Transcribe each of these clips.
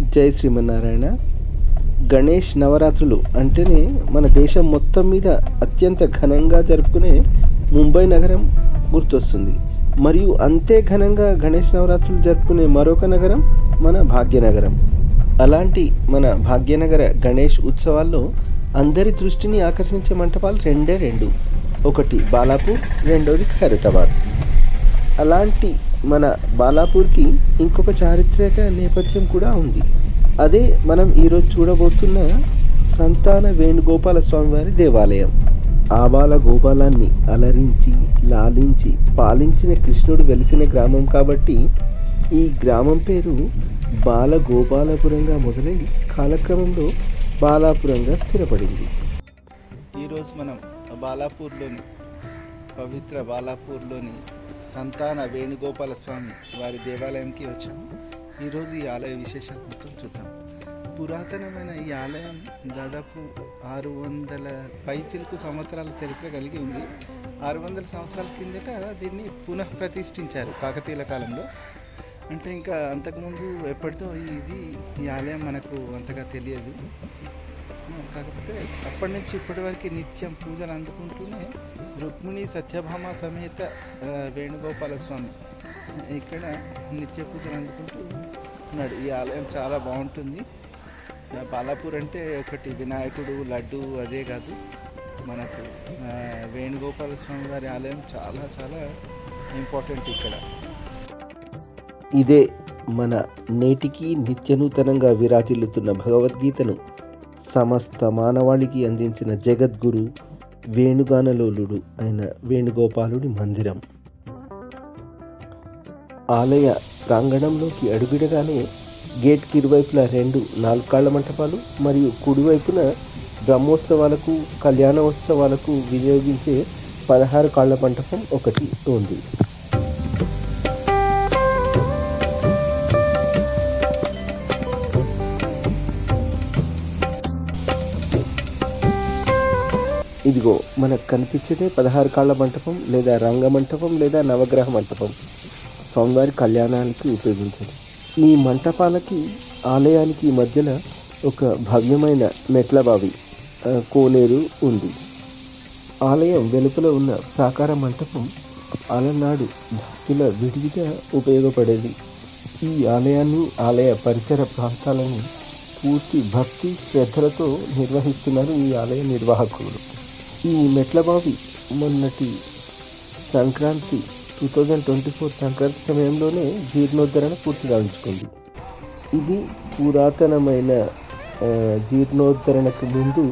జై శ్రీమన్నారాయణ. గణేష్ నవరాత్రులు అంటేనే మన దేశం మొత్తం మీద అత్యంత ఘనంగా జరుపుకునే ముంబై నగరం గుర్తొస్తుంది. మరియు అంతే ఘనంగా గణేష్ నవరాత్రులు జరుపుకునే మరొక నగరం మన భాగ్యనగరం. అలాంటి మన భాగ్యనగర గణేష్ ఉత్సవాల్లో అందరి దృష్టిని ఆకర్షించే మంటపాలు రెండే రెండు. ఒకటి బాలాపూర్ రెండోది ఖైరతాబాద్. అలాంటి మన బాలాపూర్కి ఇంకొక చారిత్రక నేపథ్యం కూడా ఉంది. అదే మనం ఈరోజు చూడబోతున్న సంతాన వేణుగోపాల స్వామివారి దేవాలయం. ఆబాల గోపాలాన్ని అలరించి లాలించి పాలించిన కృష్ణుడు వెలిసిన గ్రామం కాబట్టి ఈ గ్రామం పేరు బాలగోపాలపురంగా మొదలై కాలక్రమంలో బాలాపురంగా స్థిరపడింది. ఈరోజు మనం బాలాపూర్లోని పవిత్ర బాలాపూర్లోని సంతాన వేణుగోపాల స్వామి వారి దేవాలయంకి వచ్చాము. ఈరోజు ఈ ఆలయ విశేషాలు మొత్తం చూద్దాం. పురాతనమైన ఈ ఆలయం దాదాపు ఆరు వందల పైచిలకు సంవత్సరాల చరిత్ర కలిగి ఉంది. ఆరు వందల సంవత్సరాల కిందట దీన్ని పునః ప్రతిష్ఠించారు కాకతీయుల కాలంలో. అంటే ఇంకా అంతకుముందు ఎప్పటితో ఇది ఈ ఆలయం మనకు అంతగా తెలియదు. కాకపోతే అప్పటి నుంచి ఇప్పటి వరకు నిత్యం పూజలు అందుకుంటూనే రుక్మిణి సత్యభామ సమేత వేణుగోపాల స్వామి ఇక్కడ నిత్య పూజలు అందుకుంటూ ఉన్నాడు. ఈ ఆలయం చాలా బాగుంటుంది. బాలాపూర్ అంటే ఒకటి వినాయకుడు లడ్డు అదే కాదు. మనకు వేణుగోపాల స్వామి వారి ఆలయం చాలా చాలా ఇంపార్టెంట్ ఇక్కడ. ఇదే మన నేటికి నిత్యనూతనంగా విరాజిల్లుతున్న భగవద్గీతను సమస్త మానవాళికి అందించిన జగద్గురు వేణుగానలోలుడు అయిన వేణుగోపాలుడి మందిరం. ఆలయ ప్రాంగణంలోకి అడుగుడగానే గేట్కి ఇరువైపులా రెండు నాలుగు కాళ్ళ మంటపాలు మరియు కుడివైపున బ్రహ్మోత్సవాలకు కళ్యాణోత్సవాలకు వినియోగించే పదహారు కాళ్ళ మంటపం ఒకటి ఉంది ఇదిగో మనకు కనిపించేదే పదహారు కాళ్ళ మంటపం లేదా రంగ మంటపం లేదా నవగ్రహ మంటపం. స్వామివారి కళ్యాణానికి ఉపయోగించేది. ఈ మంటపాలకి ఆలయానికి మధ్యన ఒక భవ్యమైన మెట్ల బావి కోనేరు ఉంది. ఆలయం వెలుపల ఉన్న ప్రాకార మంటపం అలనాడు భక్తుల విడిగా ఉపయోగపడేది. ఈ ఆలయాన్ని ఆలయ పరిసర ప్రాంతాలను పూర్తి భక్తి శ్రద్ధలతో నిర్వహిస్తున్నారు ఈ ఆలయ నిర్వాహకులు. ఈ మెట్లబావి మొన్నటి Sankranti two thousand twenty four Sankranti సమయంలోనే జీర్ణోద్ధరణ పూర్తి గావించుకుంది ఇది పురాతనమైన జీర్ణోద్ధరణకు ముందు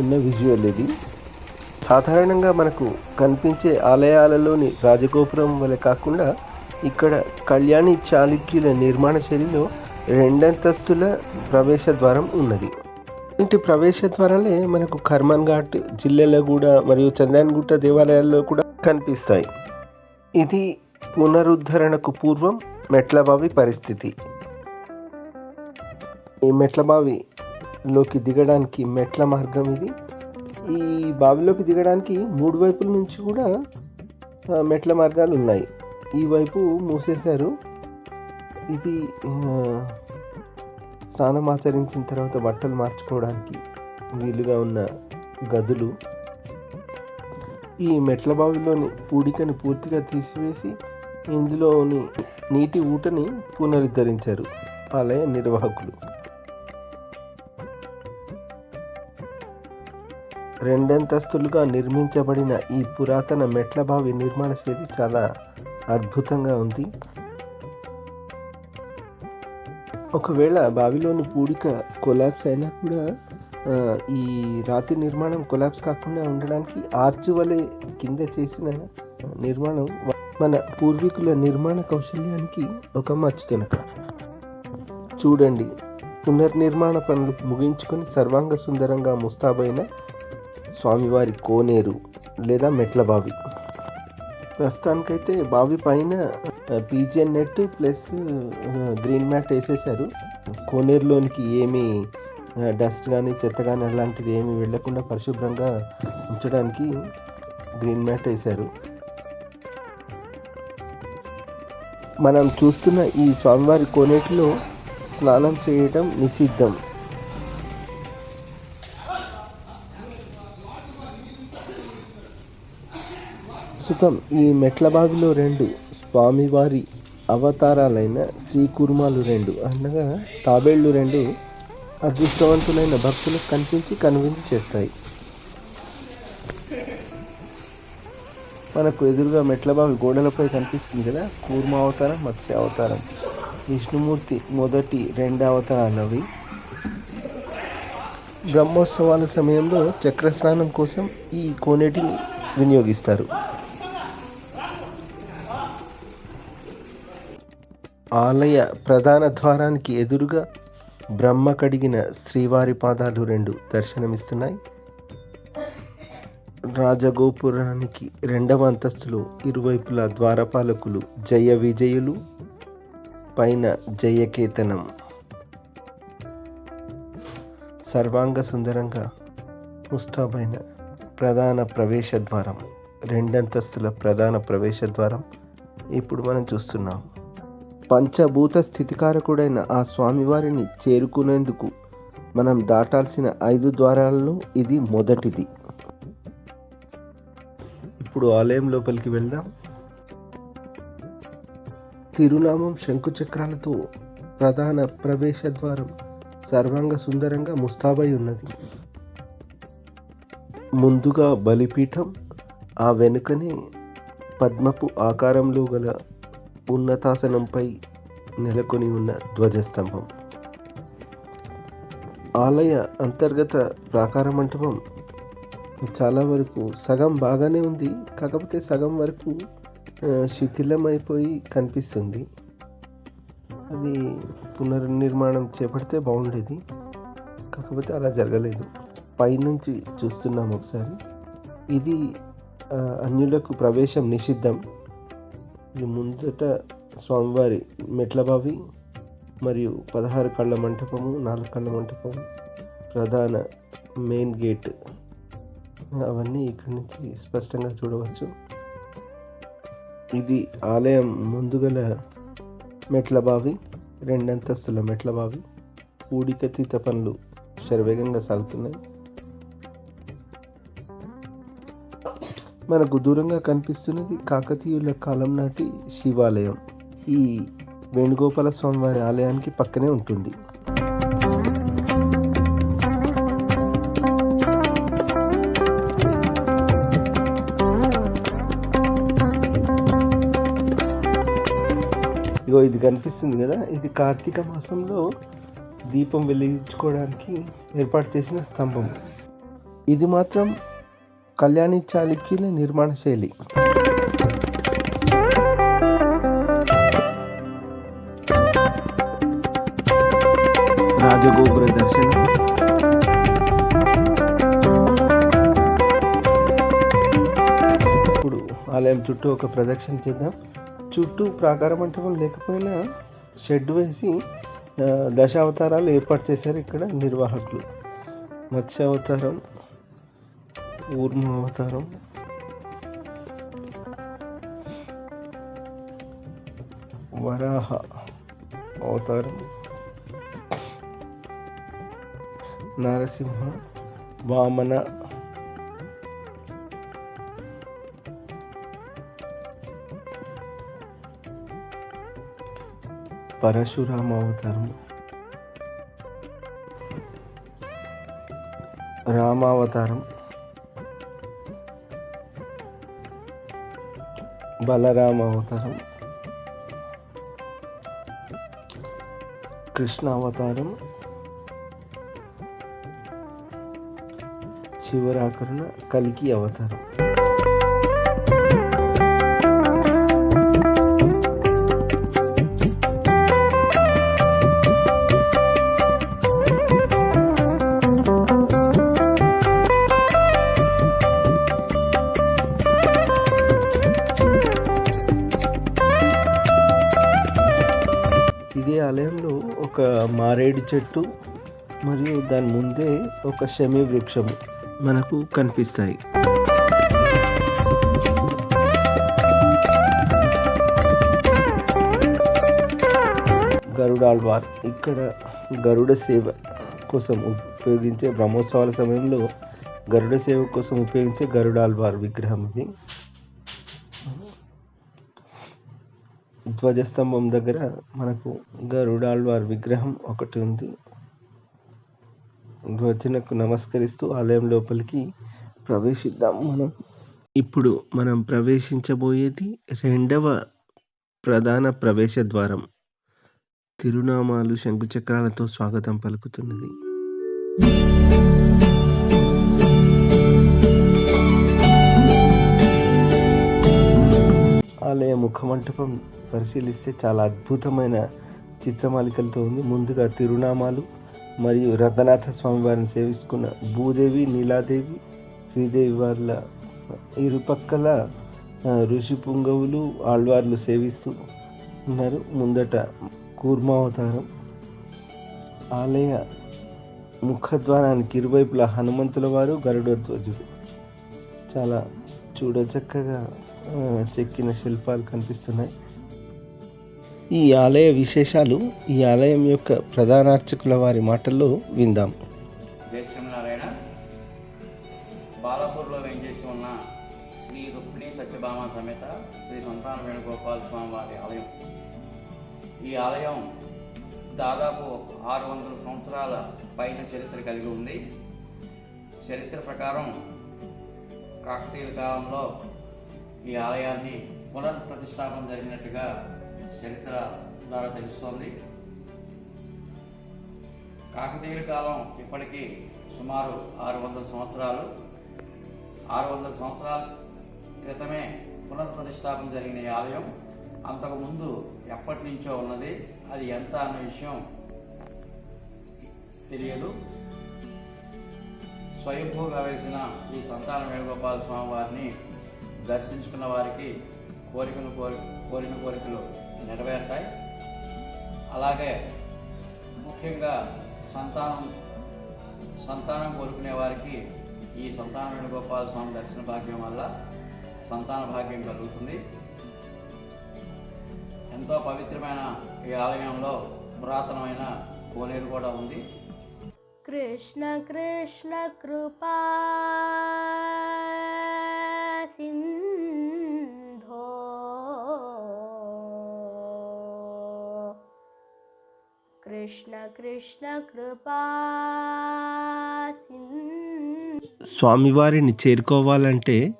ఉన్న విజువల్ ఇది. సాధారణంగా మనకు కనిపించే ఆలయాలలోని రాజగోపురం వలె కాకుండా ఇక్కడ కళ్యాణి చాళుక్యుల నిర్మాణ శైలిలో రెండంతస్తుల ప్రవేశ ద్వారం ఉన్నది. ఇంటి ప్రవేశ ద్వారాలే మనకు కర్మన్ ఘాట్ కూడా మరియు చంద్రాయనగుట్ట దేవాలయాల్లో కూడా కనిపిస్తాయి. ఇది పునరుద్ధరణకు పూర్వం మెట్లబావి పరిస్థితి. ఈ మెట్ల బావిలోకి దిగడానికి మెట్ల మార్గం ఇది. ఈ బావిలోకి దిగడానికి మూడు వైపుల నుంచి కూడా మెట్ల మార్గాలు ఉన్నాయి. ఈ వైపు మూసేశారు. ఇది స్నానం ఆచరించిన తర్వాత బట్టలు మార్చుకోవడానికి వీలుగా ఉన్న గదులు ఈ మెట్ల బావిలోని పూడికని పూర్తిగా తీసివేసి ఇందులోని నీటి ఊటని పునరుద్ధరించారు ఆలయ నిర్వాహకులు. రెండంతస్తులుగా నిర్మించబడిన ఈ పురాతన మెట్ల బావి నిర్మాణ శైలి చాలా అద్భుతంగా ఉంది. ఒకవేళ బావిలోని పూడిక కొలాప్స్ అయినా కూడా ఈ రాతి నిర్మాణం కొలాప్స్ కాకుండా ఉండడానికి ఆర్చ్ వలె కింద చేసిన నిర్మాణం మన పూర్వీకుల నిర్మాణ కౌశల్యానికి ఒక మచ్చుతునక చూడండి పునర్నిర్మాణ పనులు ముగించుకొని సర్వాంగ సుందరంగా ముస్తాబైన స్వామివారి కోనేరు లేదా మెట్ల బావి. ప్రస్తుతానికైతే బావి పైన pigeon net plus green mat వేసేసారు కోనేరులోనికి ఏమి డస్ట్ కానీ చెత్త కానీ అలాంటిది ఏమి వెళ్ళకుండా పరిశుభ్రంగా ఉంచడానికి గ్రీన్ మ్యాట్ వేశారు. మనం చూస్తున్న ఈ స్వామివారి కోనేటిలో స్నానం చేయడం నిషిద్ధం. ప్రస్తుతం ఈ మెట్లబావిలో రెండు స్వామివారి అవతారాలైన శ్రీకుర్మాలు రెండు అనగా తాబేళ్ళు రెండు అదృష్టవంతులైన భక్తులకు కనిపించి కనిపించి చేస్తాయి. మనకు ఎదురుగా మెట్లబావి గోడలపై కనిపిస్తుంది కదా కూర్మ అవతారం మత్స్య అవతారం. విష్ణుమూర్తి మొదటి రెండు అవతారాలు అవి బ్రహ్మోత్సవాల సమయంలో చక్ర స్నానం కోసం ఈ కోనేటిని వినియోగిస్తారు. ఆలయ ప్రధాన ద్వారానికి ఎదురుగా బ్రహ్మ కడిగిన శ్రీవారి పాదాలు రెండు దర్శనమిస్తున్నాయి. రాజగోపురానికి రెండవ అంతస్తులో ఇరువైపులా ద్వారపాలకులు జయ విజయులు పైన జయకేతనం సర్వాంగ సుందరంగా ముస్తాబైన ప్రధాన ప్రవేశ ద్వారం రెండంతస్తుల ప్రధాన ప్రవేశ ద్వారం ఇప్పుడు మనం చూస్తున్నాం. పంచభూత స్థితికారకుడైన ఆ స్వామివారిని చేరుకునేందుకు మనం దాటాల్సిన ఐదు ద్వారాలలో ఇది మొదటిది. ఇప్పుడు ఆలయం లోపలికి వెళ్దాం. తిరునామం శంకు చక్రాలతో ప్రధాన ప్రవేశ ద్వారం సర్వాంగ సుందరంగా ముస్తాబై ఉన్నది. ముందుగా బలిపీఠం ఆ వెనుకనే పద్మపు ఆకారంలో గల ఉన్నతాసనంపై నెలకొని ఉన్న ధ్వజస్తంభం. ఆలయ అంతర్గత ప్రాకార మంటపం చాలా వరకు సగం బాగానే ఉంది. కాకపోతే సగం వరకు శిథిలమైపోయి కనిపిస్తుంది. అది పునర్నిర్మాణం చేపడితే బాగుండేది. కాకపోతే అలా జరగలేదు. పైనుంచి చూస్తున్నాం ఒకసారి. ఇది అన్యులకు ప్రవేశం నిషిద్ధం. ఇది ముందట స్వామివారి మెట్ల బావి మరియు పదహారు కళ్ళ మంటపము నాలుగు కళ్ళ మంటపము ప్రధాన మెయిన్ గేట్ అవన్నీ ఇక్కడి నుంచి స్పష్టంగా చూడవచ్చు. ఇది ఆలయం ముందుగల మెట్ల బావి రెండంతస్తుల మెట్ల బావి. ఊడికతీత పనులు శరవేగంగా సాగుతున్నాయి. మనకు దూరంగా కనిపిస్తున్నది కాకతీయుల కాలం నాటి శివాలయం. ఈ వేణుగోపాల స్వామి వారి ఆలయానికి పక్కనే ఉంటుంది. ఇగో ఇది కనిపిస్తుంది కదా ఇది కార్తీక మాసంలో దీపం వెలిగించుకోవడానికి ఏర్పాటు చేసిన స్తంభం. ఇది మాత్రం కళ్యాణి చాళుక్యుల నిర్మాణ శైలి. రాజగోపుర దర్శనం. ఇప్పుడు ఆలయం చుట్టూ ఒక ప్రదక్షిణ చేద్దాం. చుట్టూ ప్రాకార మంటపం లేకపోయినా షెడ్ వేసి దశావతారాలు ఏర్పాటు చేశారు ఇక్కడ నిర్వాహకులు. మత్స్య అవతారం ఊర్మ అవతారం. వరాహ అవతారం. నరసింహ వామన. పరశురామ అవతారం. రామావతారం. బలరామ అవతారం. కృష్ణ అవతారం. చివరాకరణ కలికి అవతారం. ఆలయంలో ఒక మారేడు చెట్టు మరియు దాని ముందే ఒక శమి వృక్షము మనకు కనిపిస్తాయి. గరుడాల్వార్ ఇక్కడ గరుడ సేవ కోసం ఉపయోగించే బ్రహ్మోత్సవాల సమయంలో గరుడ సేవ కోసం ఉపయోగించే గరుడాల్వార్ విగ్రహం ఇది. ధ్వజస్తంభం దగ్గర మనకు గరుడాళ్వార్ విగ్రహం ఒకటి ఉంది. ధ్వజనకు నమస్కరిస్తూ ఆలయం లోపలికి ప్రవేశిద్దాం మనం. ఇప్పుడు మనం ప్రవేశించబోయేది రెండవ ప్రధాన ప్రవేశ ద్వారం. తిరునామాలు శంకుచక్రాలతో స్వాగతం పలుకుతున్నది. ఆలయ ముఖమంటపం పరిశీలిస్తే చాలా అద్భుతమైన చిత్రమాలికలతో ఉంది. ముందుగా తిరునామాలు మరియు రంగనాథ స్వామి వారిని సేవిస్తున్న భూదేవి నీలాదేవి శ్రీదేవి వాళ్ళ ఇరుపక్కల ఋషి పుంగవులు ఆళ్వార్లు సేవిస్తూ ఉన్నారు. ముందట కూర్మావతారం. ఆలయ ముఖద్వారానికి ఇరువైపులా హనుమంతుల వారు గరుడధ్వజుడు చాలా చూడచక్కగా చెక్కిన శిల్పాలు కనిపిస్తున్నాయి. ఈ ఆలయ విశేషాలు ఈ ఆలయం యొక్క ప్రధాన అర్చకుల వారి మాటల్లో విందాం. జయశ్రీనారాయణ బాలాపూర్లో వేంచేసి ఉన్న శ్రీ రుక్మిణి సత్యభామ సమేత శ్రీ సంతాన వేణుగోపాల స్వామి వారి ఆలయం. ఈ ఆలయం దాదాపు ఆరు వందల సంవత్సరాల పైన చరిత్ర కలిగి ఉంది. చరిత్ర ప్రకారం కాకతీయుల కాలంలో ఈ ఆలయాన్ని పునర్ప్రతిష్టాపన జరిగినట్టుగా చరిత్ర ద్వారా తెలుస్తోంది. కాకతీయుల కాలం ఇప్పటికీ సుమారు ఆరు వందల సంవత్సరాలు. ఆరు వందల సంవత్సరాల క్రితమే పునర్ప్రతిష్టాపన జరిగిన ఈ ఆలయం అంతకుముందు ఎప్పటి నుంచో ఉన్నది. అది ఎంత అన్న విషయం తెలియదు. స్వయంభూగా వేసిన ఈ సంతాన వేణుగోపాల స్వామి వారిని దర్శించుకున్న వారికి కోరికలు కోరి కోరిన కోరికలు నెరవేరుతాయి. అలాగే ముఖ్యంగా సంతానం సంతానం కోరుకునే వారికి ఈ సంతాన వేణుగోపాల స్వామి దర్శన భాగ్యం వల్ల సంతాన భాగ్యం కలుగుతుంది. ఎంతో పవిత్రమైన ఈ ఆలయంలో పురాతనమైన కోనేరు కూడా ఉంది. కృష్ణ కృష్ణ కృపా సింధు కృష్ణ కృష్ణ కృపా స్వామివారిని చేరుకోవాలంటే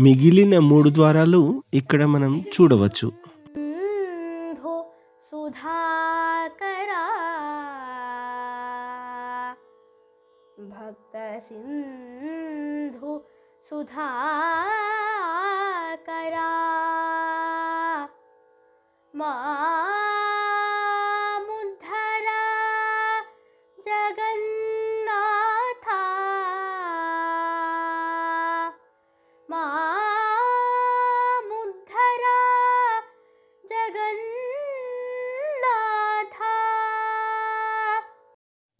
మిగిలిన మూడు ద్వారాలు ఇక్కడ మనం చూడవచ్చు. సుధాకరా. భక్త సింధు మా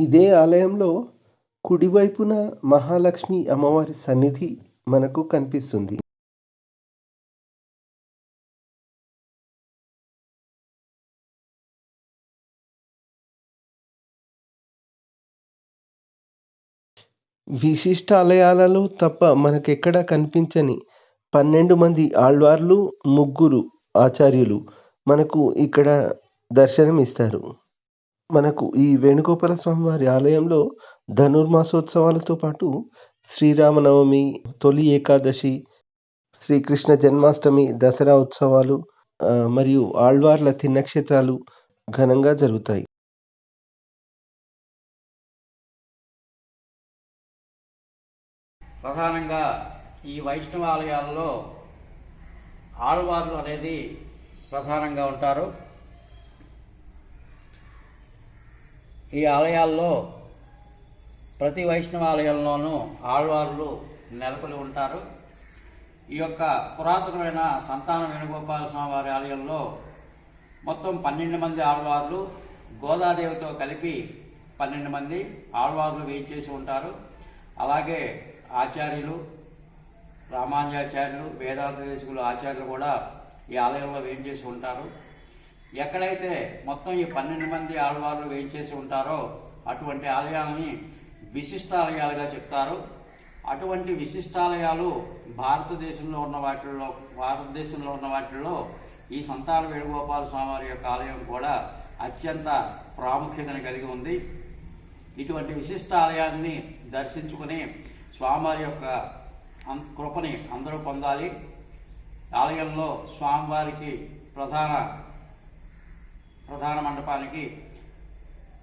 ఇదే ఆలయంలో కుడివైపున మహాలక్ష్మి అమ్మవారి సన్నిధి మనకు కనిపిస్తుంది. విశిష్ట ఆలయాలలో తప్ప మనకెక్కడ కనిపించని పన్నెండు మంది ఆళ్వార్లు ముగ్గురు ఆచార్యులు మనకు ఇక్కడ దర్శనం ఇస్తారు మనకు ఈ వేణుగోపాల స్వామి వారి ఆలయంలో ధనుర్మాసోత్సవాలతో పాటు శ్రీరామనవమి తొలి ఏకాదశి శ్రీకృష్ణ జన్మాష్టమి దసరా ఉత్సవాలు మరియు ఆళ్వార్ల తిన్నక్షేత్రాలు ఘనంగా జరుగుతాయి. ప్రధానంగా ఈ వైష్ణవ ఆలయాల్లో ఆళ్వార్లు అనేది ప్రధానంగా ఉంటారు. ఈ ఆలయాల్లో ప్రతి వైష్ణవ ఆలయంలోనూ ఆళ్వార్లు నెలకొని ఉంటారు. ఈ యొక్క పురాతనమైన సంతాన వేణుగోపాల స్వామి వారి ఆలయంలో మొత్తం పన్నెండు మంది ఆళ్వార్లు గోదాదేవితో కలిపి పన్నెండు మంది ఆళ్వార్లు వేయించేసి ఉంటారు. అలాగే ఆచార్యులు రామానుజాచార్యులు వేదాంత దేశకులు ఆచార్యులు కూడా ఈ ఆలయంలో వేయించేసి ఉంటారు. ఎక్కడైతే మొత్తం ఈ పన్నెండు మంది ఆళ్వార్లు వేయించేసి ఉంటారో అటువంటి ఆలయాలని విశిష్టాలయాలుగా చెప్తారు. అటువంటి విశిష్టాలయాలు భారతదేశంలో ఉన్న వాటిల్లో భారతదేశంలో ఉన్న వాటిల్లో ఈ సంతాన వేణుగోపాల స్వామివారి యొక్క ఆలయం కూడా అత్యంత ప్రాముఖ్యతను కలిగి ఉంది. ఇటువంటి విశిష్ట ఆలయాన్ని దర్శించుకుని స్వామివారి యొక్క అం- కృపని అందరూ పొందాలి. ఆలయంలో స్వామివారికి ప్రధాన ప్రధాన మండపానికి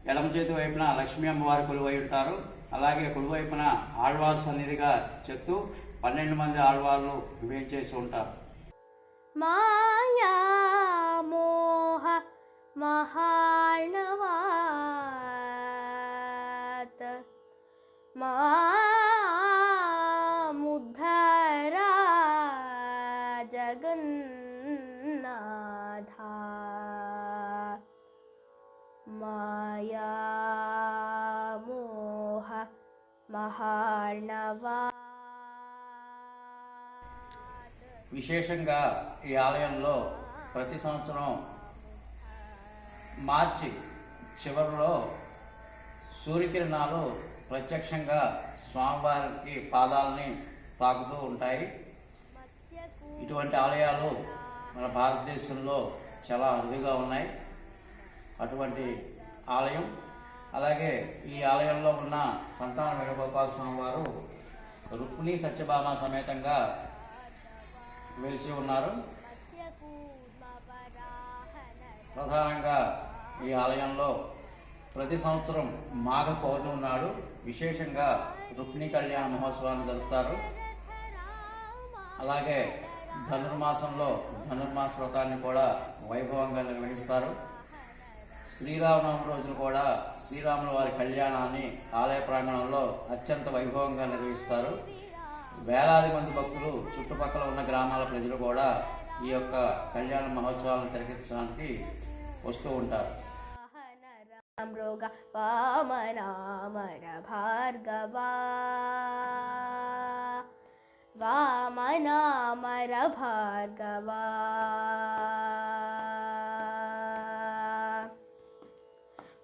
ఎడమ చేతి వైపున లక్ష్మీ అమ్మవారు కొలువై ఉంటారు. అలాగే కుడివైపున ఆళ్వారు సన్నిధిగా చెప్తూ పన్నెండు మంది ఆళ్వార్లు వేయించేసి ఉంటారు. మాయా మహాణవాత ముద్ధరా జగన్నాథా. మాయామోహ మహానవా విశేషంగా ఈ ఆలయంలో ప్రతి సంవత్సరం మార్చి చివరిలో సూర్యకిరణాలు ప్రత్యక్షంగా స్వామివారికి పాదాలని తాకుతూ ఉంటాయి. ఇటువంటి ఆలయాలు మన భారతదేశంలో చాలా అరుదుగా ఉన్నాయి. అటువంటి ఆలయం. అలాగే ఈ ఆలయంలో ఉన్న సంతాన వేణుగోపాల స్వామి వారు రుక్మిణి సత్యభామ సమేతంగా వెలిసి ఉన్నారు. ప్రధానంగా ఈ ఆలయంలో ప్రతి సంవత్సరం మాఘ పౌర్ణమి నాడు విశేషంగా రుక్మిణి కళ్యాణ మహోత్సవాన్ని జరుపుతారు. అలాగే ధనుర్మాసంలో ధనుర్మాస వ్రతాన్ని కూడా వైభవంగా నిర్వహిస్తారు. శ్రీరామనవమి రోజున కూడా శ్రీరాముల వారి కళ్యాణాన్ని ఆలయ ప్రాంగణంలో అత్యంత వైభవంగా నిర్వహిస్తారు. వేలాది మంది భక్తులు చుట్టుపక్కల ఉన్న గ్రామాల ప్రజలు కూడా ఈ యొక్క కళ్యాణ మహోత్సవాలను తిలకించడానికి వస్తూ ఉంటారు. మృగ వామనామర భార్గవా వామనామర భార్గవా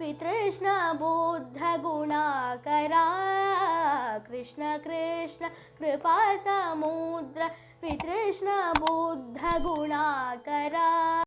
कृष्ण बुद्धगुणाकरा कृष्ण कृष्ण पितृष्ण वितृष्ण बुद्धगुणाकरा